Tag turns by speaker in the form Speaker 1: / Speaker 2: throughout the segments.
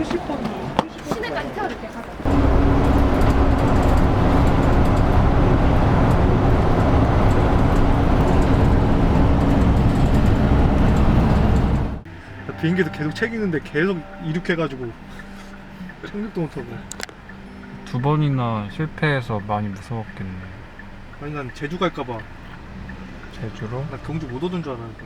Speaker 1: 70번.
Speaker 2: 시내까지 태워줄게 가자.
Speaker 1: 비행기도 계속 책임있는데 계속 이륙해가지고 착륙도 못하고.
Speaker 3: 두 번이나 실패해서 많이 무서웠겠네.
Speaker 1: 아니 난 제주 갈까봐
Speaker 3: 제주로?
Speaker 1: 나 경주 못 오던 줄 알았는데.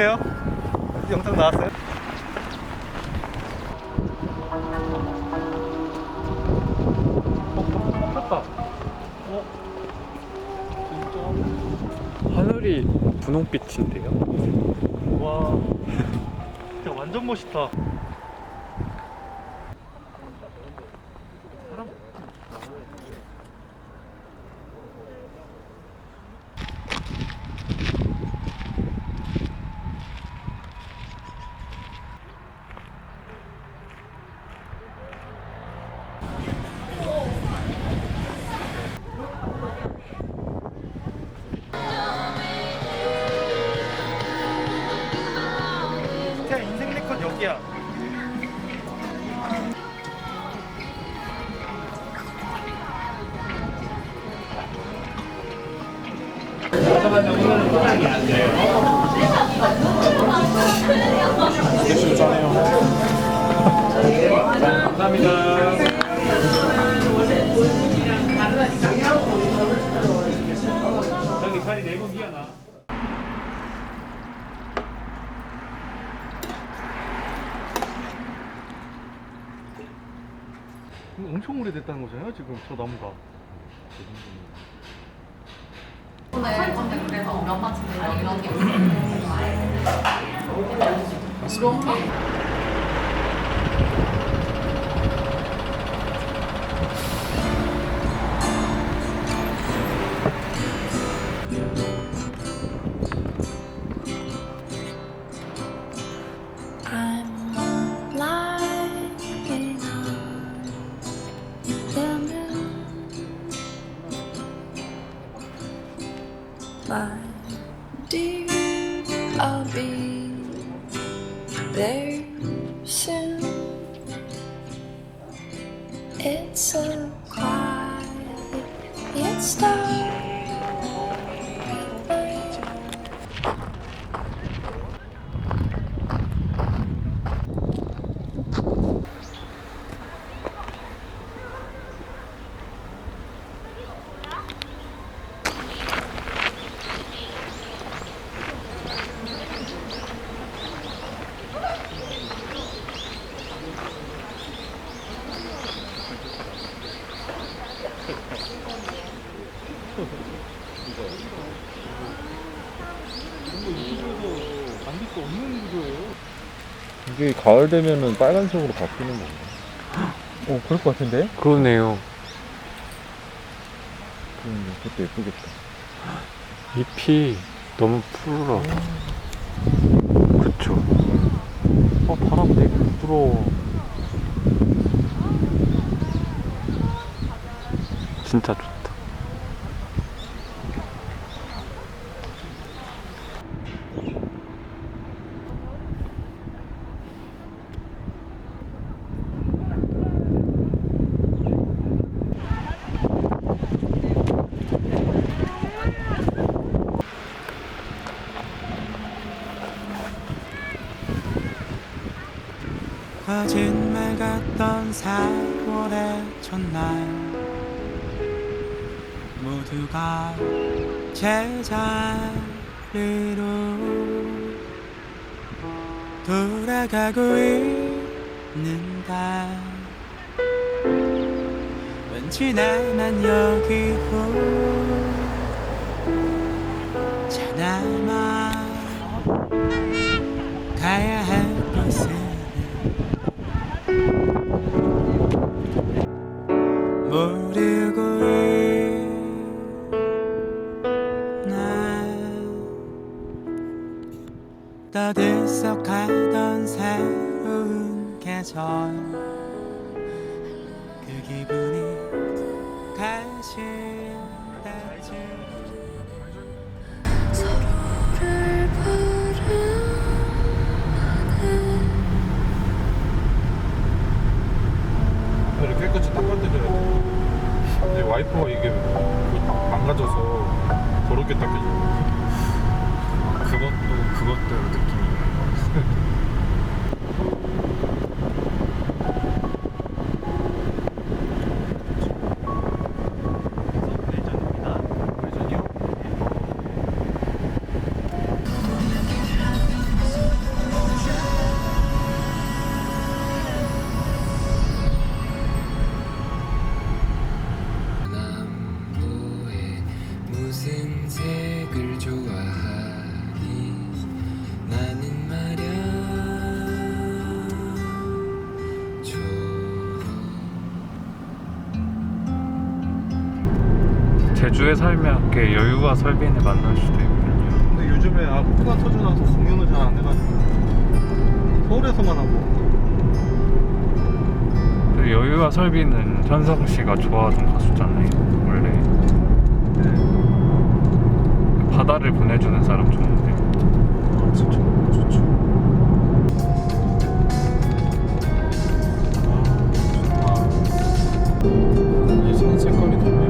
Speaker 1: 어때요? 영상 나왔어요? 켰다. 어? 진짜?
Speaker 3: 하늘이 분홍빛인데요?
Speaker 1: 와. 진짜 완전 멋있다. 엄청 오래됐다는 거잖아요, 지금 저 나무가.
Speaker 2: 네, 그래서 우리 엄마 집에 이런 게 있어. 우리 엄마?
Speaker 4: Soon. It's a quiet.
Speaker 1: 만
Speaker 5: 이게 가을 되면은 빨간색으로 바뀌는 건가? 어, 그럴 것 같은데?
Speaker 3: 그러네요.
Speaker 5: 음, 그것도 예쁘겠다.
Speaker 3: 잎이 너무 푸르러. 그쵸. 어, 바람 되게 부드러워. 진짜 좋다.
Speaker 6: 거짓말 같던 4월의 첫날 모두가 제자리로 돌아가고 있는다. 왠지 나만 여기 혼자 남아 가야 할
Speaker 7: 와이퍼가 이게 망가져서 더럽게 닦여져.
Speaker 3: 그것도 그것대로 제주에 살면 꽤 여유와 설빈을 만날 수도 있군요.
Speaker 1: 근데 요즘에 아 코로나 터져나서 공연을 잘 안 해가지고 서울에서만 하고
Speaker 3: 그 여유와 설비는 현성 씨가 좋아하던 가수잖아요. 원래
Speaker 1: 네.
Speaker 3: 바다를 보내주는 사람 좋은데.
Speaker 1: 아, 좋죠 좋죠
Speaker 7: 이산 색깔이 너무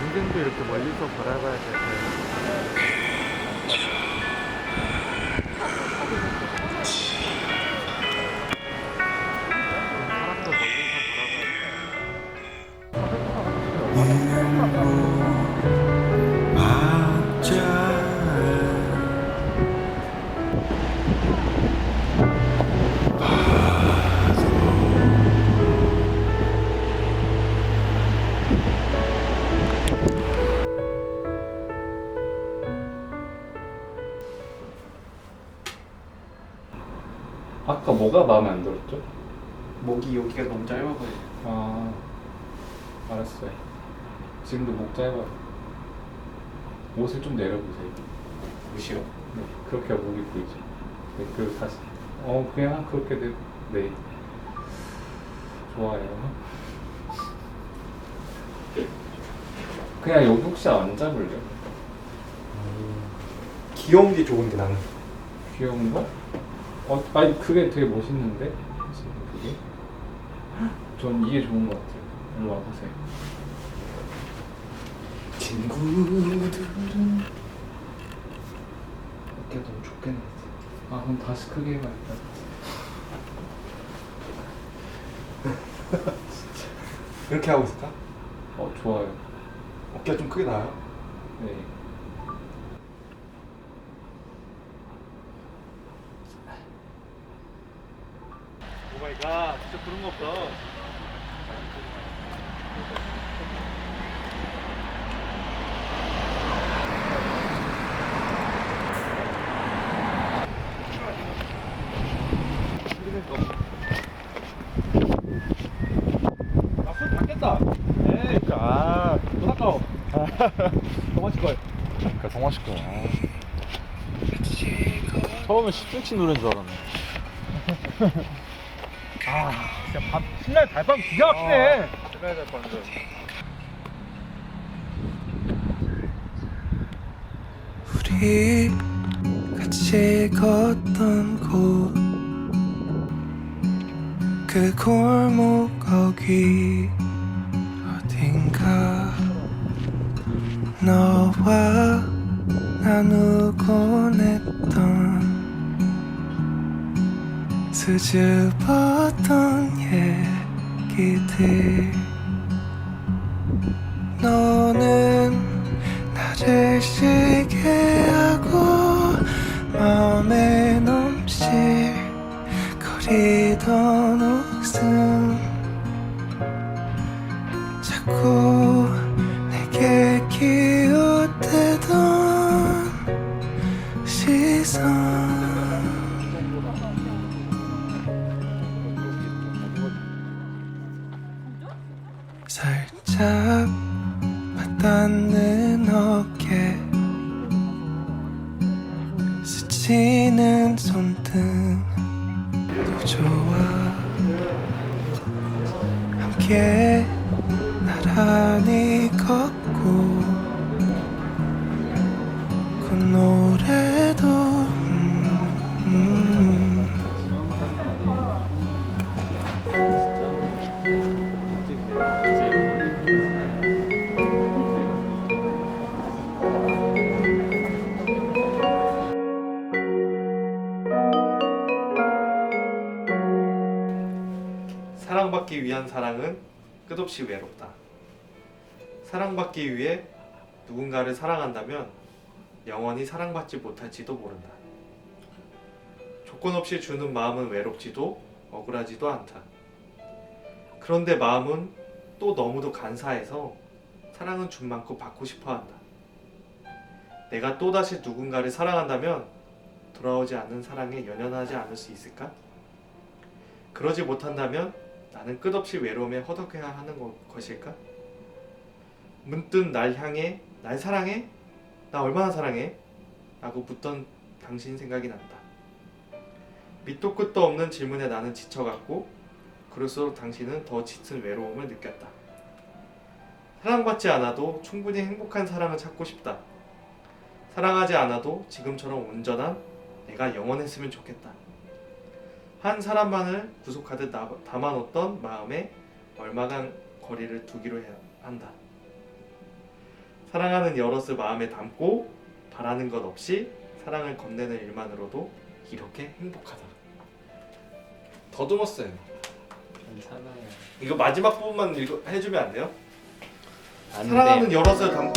Speaker 3: 인생도 이렇게 멀리서 바라봐야 돼. 아까 뭐가 마음에 안 들었죠?
Speaker 6: 목이 여기가 너무 짧아 보여.
Speaker 3: 아 알았어요. 지금도 목 짧아요. 옷을 좀 내려보세요.
Speaker 6: 옷이요?
Speaker 3: 네, 그렇게 목이 보이죠. 네, 그리고 다시 어 그냥 그렇게 내 네. 좋아요. 그냥 여기 혹시 안 잡을래요?
Speaker 8: 음, 귀여운 게 좋은데 나는.
Speaker 3: 귀여운 거? 어, 아니 그게 되게 멋있는데 지금 그게? 전 이게 좋은 것 같아요. 일로 와보세요.
Speaker 9: 친구들은 어깨 너무 좁겠네.
Speaker 3: 아 그럼 다시 크게 해봐야겠다.
Speaker 8: 이렇게 하고 있을까?
Speaker 3: 어 좋아요.
Speaker 8: 어깨가 좀 크게 나요.
Speaker 3: 네.
Speaker 8: 오마이갓, 진짜 그런 거 없다. 에이,
Speaker 7: 아,
Speaker 8: 더 아까워. 더 마실 걸.
Speaker 7: 그러니까 처음에 10cm 노래인 줄 알았네.
Speaker 8: 아, 신날 달밤 기가 막히네.
Speaker 7: 신라의 달반전.
Speaker 9: 우리 같이 걷던 곳 그 골목 거기 어딘가 너와 나누곤 했던 수줍었던 얘기들 너는 나를 쉬게 하고 마음에 넘실 거리 스치는 손등도 좋아 함께 나란히 걷
Speaker 8: 사랑받기 위한 사랑은 끝없이 외롭다. 사랑받기 위해 누군가를 사랑한다면 영원히 사랑받지 못할지도 모른다. 조건 없이 주는 마음은 외롭지도 억울하지도 않다. 그런데 마음은 또 너무도 간사해서 사랑은 준 만큼 받고 싶어 한다. 내가 또다시 누군가를 사랑한다면 돌아오지 않는 사랑에 연연하지 않을 수 있을까? 그러지 못한다면 나는 끝없이 외로움에 허덕해야 하는 거- 것일까? 문득 날 향해 날 사랑해? 나 얼마나 사랑해? 라고 묻던 당신 생각이 난다. 밑도 끝도 없는 질문에 나는 지쳐갔고 그럴수록 당신은 더 짙은 외로움을 느꼈다. 사랑받지 않아도 충분히 행복한 사랑을 찾고 싶다. 사랑하지 않아도 지금처럼 온전한 내가 영원했으면 좋겠다. 한 사람만을 구속하듯 나- 담아놓던 마음에 얼마간 거리를 두기로 한다. 사랑하는 여럿을 마음에 담고 바라는 것 없이 사랑을 건네는 일만으로도 이렇게 행복하다. 더듬었어요.
Speaker 3: 괜찮아요.
Speaker 8: 이거 마지막 부분만 읽어, 해주면 안 돼요?
Speaker 3: 안
Speaker 8: 사랑하는 여럿을 담